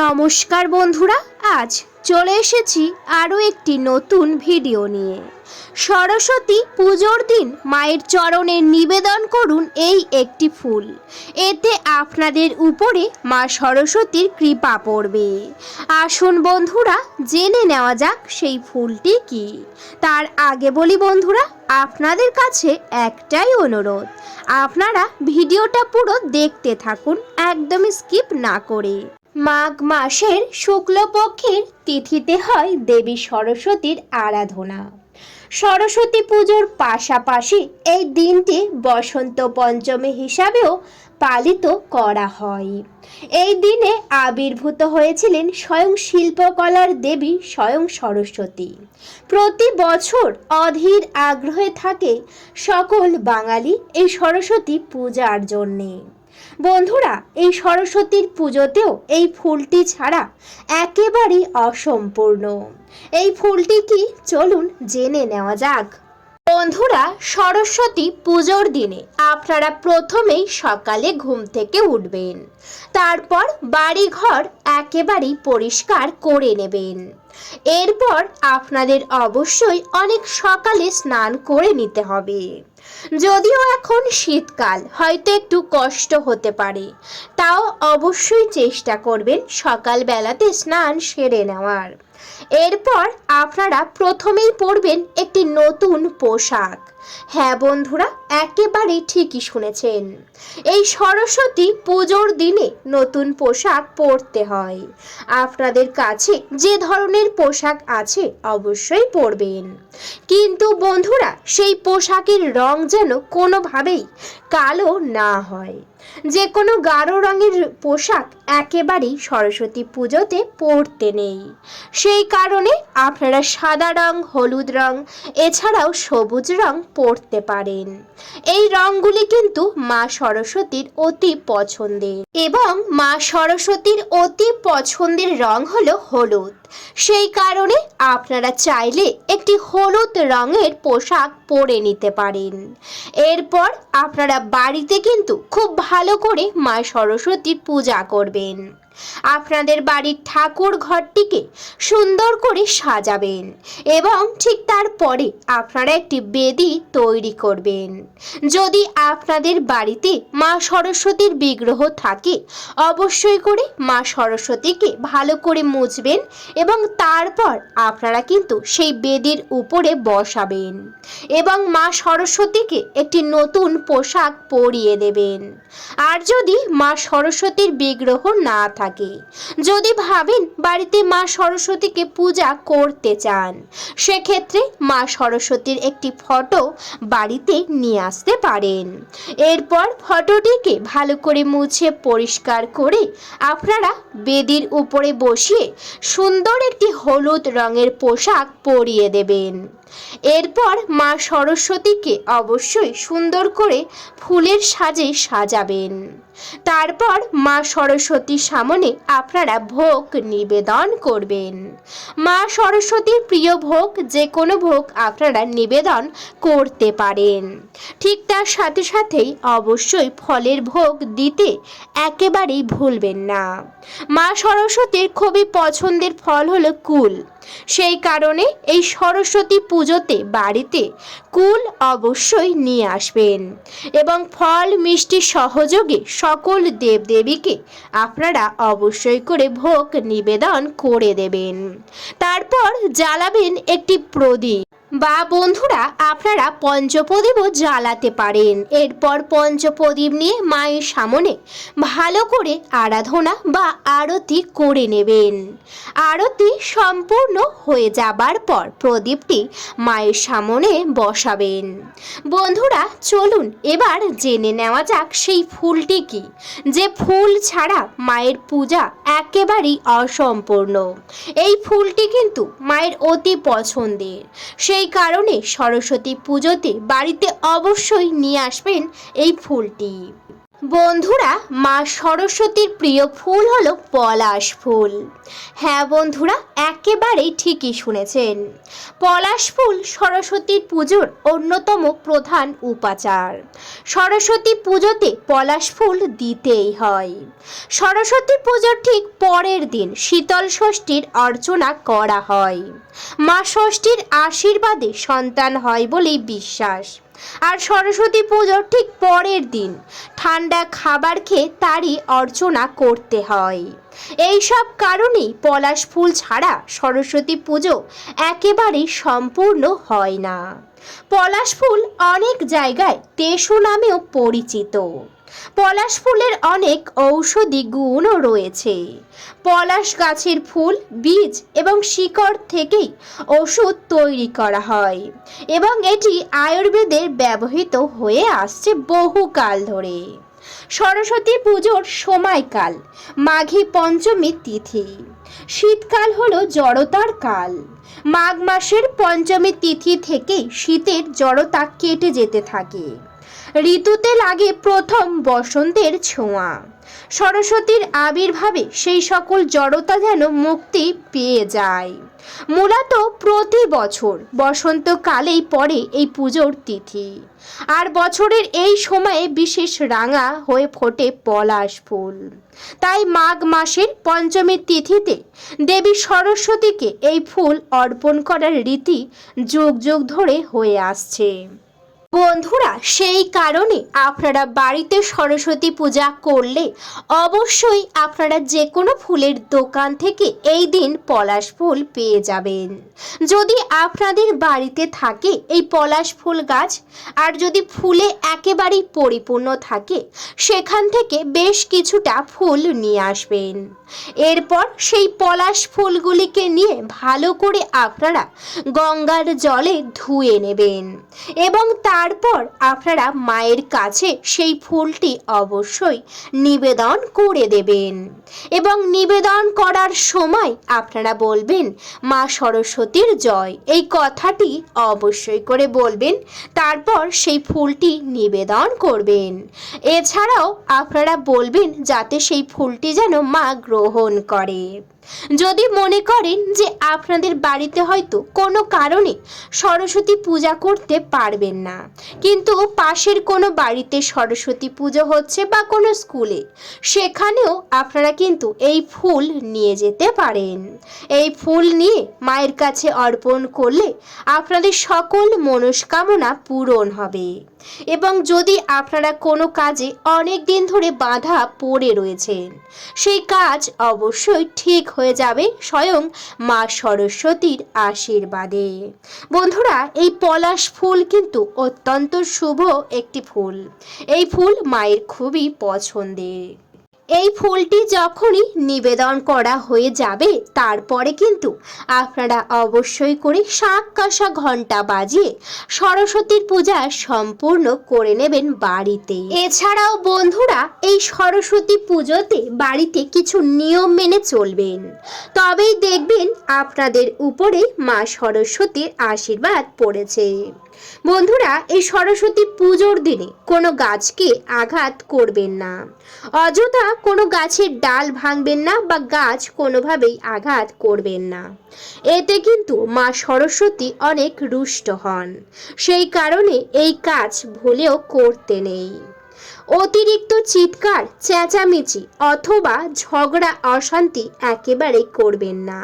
নমস্কার বন্ধুরা, আজ চলে এসেছি আরও একটি নতুন ভিডিও নিয়ে। সরস্বতী পুজোর দিন মায়ের চরণে নিবেদন করুন এই একটি ফুল। এতে আপনাদের উপরে মা সরস্বতীর কৃপা পড়বে। আসুন বন্ধুরা, জেনে নেওয়া যাক সেই ফুলটি কি। তার আগে বলি বন্ধুরা, আপনাদের কাছে একটাই অনুরোধ। আপনারা ভিডিওটা পুরো দেখতে থাকুন একদমই স্কিপ না করে। মাঘ মাসের শুক্লপক্ষের তিথিতে হয় দেবী সরস্বতীর আরাধনা। সরস্বতী পুজোর পাশাপাশি এই দিনটি বসন্ত পঞ্চমী হিসাবেও পালিত করা হয়। এই দিনে আবির্ভূত হয়েছিলেন স্বয়ং শিল্পকলার দেবী স্বয়ং সরস্বতী। প্রতি বছর অধীর আগ্রহে থাকে সকল বাঙালি এই সরস্বতী পূজার জন্যে। বন্ধুরা, এই সরস্বতীর পুজোতেও এই ফুলটি ছাড়া একেবারেই অসম্পূর্ণ। এই ফুলটি কি? চলুন জেনে নেওয়া যাক। বন্ধুরা, সরস্বতী পুজোর দিনে আপনারা প্রথমেই সকালে ঘুম থেকে উঠবেন। তারপর বাড়িঘর একেবারেই পরিষ্কার করে নেবেন। এরপর আপনাদের অবশ্যই অনেক সকালে স্নান করে নিতে হবে। যদিও এখন শীতকাল, হয়তো একটু কষ্ট হতে পারে। তাও অবশ্যই চেষ্টা করবেন সকালবেলাতে স্নান সেরে নেওয়ার। এরপর আপনারা প্রথমেই পরবেন একটি নতুন পোশাক। হ্যাঁ বন্ধুরা, একেবারেই ঠিকই শুনেছেন। এই সরস্বতী পুজোর দিনে নতুন পোশাক পরতে হয়। আপনাদের কাছে যে ধরনের পোশাক আছে অবশ্যই পরবেন। কিন্তু বন্ধুরা, সেই পোশাকের রং যেন কোনোভাবেই কালো না হয়। যে কোনো গাঢ় রঙের পোশাক একেবারেই সরস্বতী পুজোতে পরতে নেই। সেই কারণে আপনারা সাদা রং, হলুদ রং, এছাড়াও সবুজ রং পরতে পারেন। এই রঙগুলি কিন্তু মা সরস্বতীর অতি পছন্দের। এবং মা সরস্বতীর অতি পছন্দের রং হলো হলুদ। সেই কারণে আপনারা চাইলে একটি হলুদ রঙের পোশাক পরে নিতে পারেন। এরপর আপনারা বাড়িতে কিন্তু খুব ভালো করে মা সরস্বতীর পূজা করবেন। আপনাদের বাড়ির ঠাকুর ঘরটিকে সুন্দর করে সাজাবেন এবং ঠিক তারপরে আপনারা একটি বেদি তৈরি করবেন। যদি আপনাদের বাড়িতে মা সরস্বতীর বিগ্রহ থাকে, অবশ্যই করে মা সরস্বতীকে ভালো করে মুছবেন এবং তারপর আপনারা কিন্তু সেই বেদির উপরে বসাবেন। এবং মা সরস্বতীকে একটি নতুন পোশাক পরিয়ে দেবেন। আর যদি মা সরস্বতীর বিগ্রহ না থাকে, যদি ভাবেন বাড়িতে মা সরস্বতীকে পূজা করতে চান, সেক্ষেত্রে মা সরস্বতীর একটি ফটো বাড়িতে নিয়ে আসতে পারেন। এরপর ফটোটিকে ভালো করে মুছে পরিষ্কার করে আপনারা বেদির উপরে বসিয়ে সুন্দর একটি হলুদ রঙের পোশাক পরিয়ে দেবেন। এরপর মা সরস্বতীকে অবশ্যই সুন্দর করে ফুলের সাজে সাজাবেন। তারপর মা সরস্বতীর সামনে আপনারা ভোগ নিবেদন করবেন। মা সরস্বতীর প্রিয় ভোগ যে কোনো ভোগ আপনারা নিবেদন করতে পারেন। ঠিক তার সাথে সাথেই অবশ্যই ফলের ভোগ দিতে একেবারেই ভুলবেন না। মা সরস্বতীর খুবই পছন্দের ফল হলো কুল। সেই কারণে এই সরস্বতী পুজোতে বাড়িতে কুল অবশ্যই নিয়ে আসবেন এবং ফল, মিষ্টি সহযোগে সকল দেবদেবীকে আপনারা অবশ্যই করে ভোগ নিবেদন করে দেবেন। তারপর জ্বালাবেন একটি প্রদীপ। বা বন্ধুরা, আপনারা পঞ্চপ্রদীপও জ্বালাতে পারেন। এরপর পঞ্চপ্রদীপ নিয়ে মায়ের সামনে ভালো করে আরাধনা বা আরতি করে নেবেন। আরতি সম্পূর্ণ হয়ে যাবার পর প্রদীপটি মায়ের সামনে বসাবেন। বন্ধুরা, চলুন এবার জেনে নেওয়া যাক সেই ফুলটি কি। যে ফুল ছাড়া মায়ের পূজা একেবারেই অসম্পূর্ণ। এই ফুলটি কিন্তু মায়ের অতি পছন্দের। সেই কারণে সরস্বতী পুজোতে বাড়িতে অবশ্যই নিয়ে আসবেন এই ফুলটি। বন্ধুরা, মা সরস্বতীর প্রিয় ফুল হলো পলাশ ফুল। হ্যাঁ বন্ধুরা, একেবারেই ঠিকই শুনেছেন। পলাশ ফুল সরস্বতীর পুজোর অন্যতম প্রধান উপাচার। সরস্বতী পুজোতে পলাশ ফুল দিতেই হয়। সরস্বতী পুজোর ঠিক পরের দিন শীতল ষষ্ঠীর অর্চনা করা হয়। মা ষষ্ঠীর আশীর্বাদে সন্তান হয় বলেই বিশ্বাস। আর সরস্বতী পুজো ঠিক পরের দিন। ঠান্ডা খাবার খেয়ে তারই অর্চনা করতে হয়। এই সব কারণেই পলাশ ফুল ছাড়া সরস্বতী পুজো একেবারেই সম্পূর্ণ হয় না। পলাশ ফুল অনেক জায়গায় তেসু নামেও পরিচিত। পলাশ ফুলের অনেক ঔষধি গুণও রয়েছে। পলাশ গাছের ফুল, বীজ এবং শিকড় থেকেই ওষুধ তৈরি করা হয় এবং এটি আয়ুর্বেদের ব্যবহৃত হয়ে আসছে বহুকাল ধরে। সরস্বতী পুজোর সময়কাল, মাঘী পঞ্চমী তিথি। শীতকাল হলো জড়তার কাল। মাঘ মাসের পঞ্চমী তিথি থেকেই শীতের জড়তা কেটে যেতে থাকে। ঋতুতে লাগে প্রথম বসন্তের ছোঁয়া। সরস্বতীর আবির্ভাবে সেই সকল জড়তা যেন মুক্তি পেয়ে যায়। মূলত প্রতি বছর বসন্তকালেই পড়ে এই পুজোর তিথি। আর বছরের এই সময়ে বিশেষ রাঙা হয়ে ফোটে পলাশ ফুল। তাই মাঘ মাসের পঞ্চমী তিথিতে দেবী সরস্বতীকে এই ফুল অর্পণ করার রীতি যুগ যুগ ধরে হয়ে আসছে। বন্ধুরা, সেই কারণে আপনারা বাড়িতে সরস্বতী পূজা করলে অবশ্যই আপনারা যে কোনো ফুলের দোকান থেকে এই দিন পলাশ ফুল পেয়ে যাবেন। যদি আপনাদের বাড়িতে থাকে এই পলাশ ফুল গাছ, আর যদি ফুলে একেবারেই পরিপূর্ণ থাকে, সেখান থেকে বেশ কিছুটা ফুল নিয়ে আসবেন। এরপর সেই পলাশ ফুলগুলিকে নিয়ে ভালো করে আপনারা গঙ্গার জলে ধুয়ে নেবেন এবং তারপর আপনারা মায়ের কাছে সেই ফুলটি অবশ্যই নিবেদন করে দেবেন। এবং নিবেদন করার সময় আপনারা বলবেন, মা সরস্বতীর জয়। এই কথাটি অবশ্যই করে বলবেন, তারপর সেই ফুলটি নিবেদন করবেন। এছাড়াও আপনারা বলবেন, যাতে সেই ফুলটি যেন মা গ্রহণ করে। যদি মনে করেন যে আপনাদের বাড়িতে হয়তো কোনো কারণে সরস্বতী পূজা করতে পারবেন না, কিন্তু পাশের কোনো বাড়িতে সরস্বতী পুজো হচ্ছে বা কোনো স্কুলে, সেখানেও আপনারা কিন্তু এই ফুল নিয়ে যেতে পারেন। এই ফুল নিয়ে মায়ের কাছে অর্পণ করলে আপনাদের সকল মনস্কামনা পূরণ হবে। এবং যদি আপনারা কোনো কাজে অনেক দিন ধরে বাধা পড়ে রয়েছেন, সেই কাজ অবশ্যই ঠিক হয়ে যাবে স্বয়ং মা সরস্বতীর আশীর্বাদে। বন্ধুরা, এই পলাশ ফুল কিন্তু অত্যন্ত শুভ একটি ফুল। এই ফুল মায়ের খুবই পছন্দের। এই ফুলটি যখনই নিবেদন করা হয়ে যাবে, তারপরে কিন্তু আপনারা অবশ্যই করে শাক কাঁসা ঘণ্টা বাজিয়ে সরস্বতীর পূজা সম্পূর্ণ করে নেবেন বাড়িতে। এছাড়াও বন্ধুরা, এই সরস্বতী পুজোতে বাড়িতে কিছু নিয়ম মেনে চলবেন। তবেই দেখবেন আপনাদের উপরে মা সরস্বতীর আশীর্বাদ পড়েছে। বন্ধুরা, এই সরস্বতী পুজোর দিনে কোনো গাছকে আঘাত করবেন না। অযথা কোনো গাছের ডাল ভাঙবেন না বা গাছ কোনোভাবেই আঘাত করবেন না। এতে কিন্তু মা সরস্বতী অনেক রুষ্ট হন। সেই কারণে এই কাজ ভুলেও করতে নেই। অতিরিক্ত চিৎকার, চেঁচামেচি অথবা ঝগড়া, অশান্তি একেবারেই করবেন না।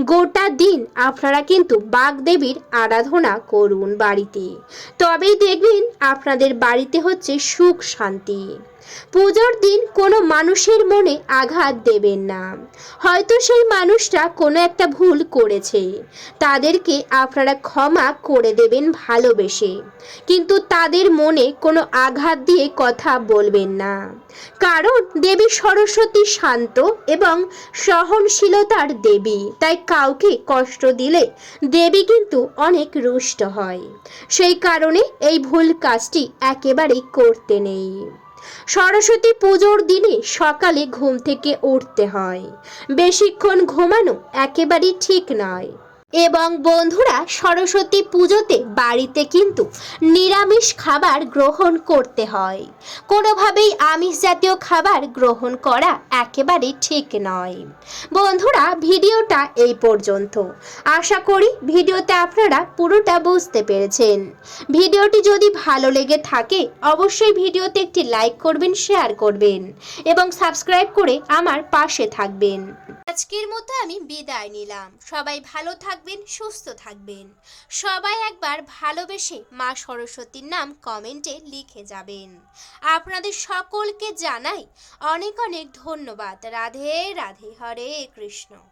গোটা দিন আপনারা কিন্তু বাগদেবীর আরাধনা করুন বাড়িতে। তবেই দেখবেন আপনাদের বাড়িতে হচ্ছে সুখ শান্তি। পুজোর দিন কোনো মানুষের মনে আঘাত দেবেন না। হয়তো সেই মানুষটা কোনো একটা ভুল করেছে। তাদেরকে আপনারা ক্ষমা করে দেবেন ভালোবেসে। কিন্তু তাদের মনে কোনো আঘাত দিয়ে কথা বলবেন না। কারণ দেবী সরস্বতী শান্ত এবং সহনশীলতার দেবী, তাই কাউকে কষ্ট দিলে দেবী কিন্তু অনেক রুষ্ট হয়। সেই কারণে এই ভুল কাজটি একেবারেই করতে নেই। সরস্বতী পুজোর দিনে সকালে ঘুম থেকে উঠতে হয়। বেশিক্ষণ ঘুমানো একেবারেই ঠিক নয়। এবং বন্ধুরা সরস্বতী পুজোতে বাড়িতে কিন্তু নিরামিষ খাবার গ্রহণ করতে হয়। কোনোভাবেই আমিষ জাতীয় খাবার গ্রহণ করা একেবারে ঠিক নয়। বন্ধুরা, ভিডিওটা এই পর্যন্ত। আশা করি ভিডিওতে আপনারা পুরোটা বুঝতে পেরেছেন। ভিডিওটি যদি ভালো লেগে থাকে, অবশ্যই ভিডিওতে একটি লাইক করবেন, শেয়ার করবেন এবং সাবস্ক্রাইব করে আমার পাশে থাকবেন। আজকের মতো আমি বিদায় নিলাম। সবাই ভালো থাকবেন, সুস্থ থাকবেন। সবাই একবার ভালোবেসে মা সরস্বতীর নাম কমেন্টে লিখে যাবেন। আপনাদের সকলকে জানাই অনেক অনেক ধন্যবাদ। রাধে রাধে হরে কৃষ্ণ।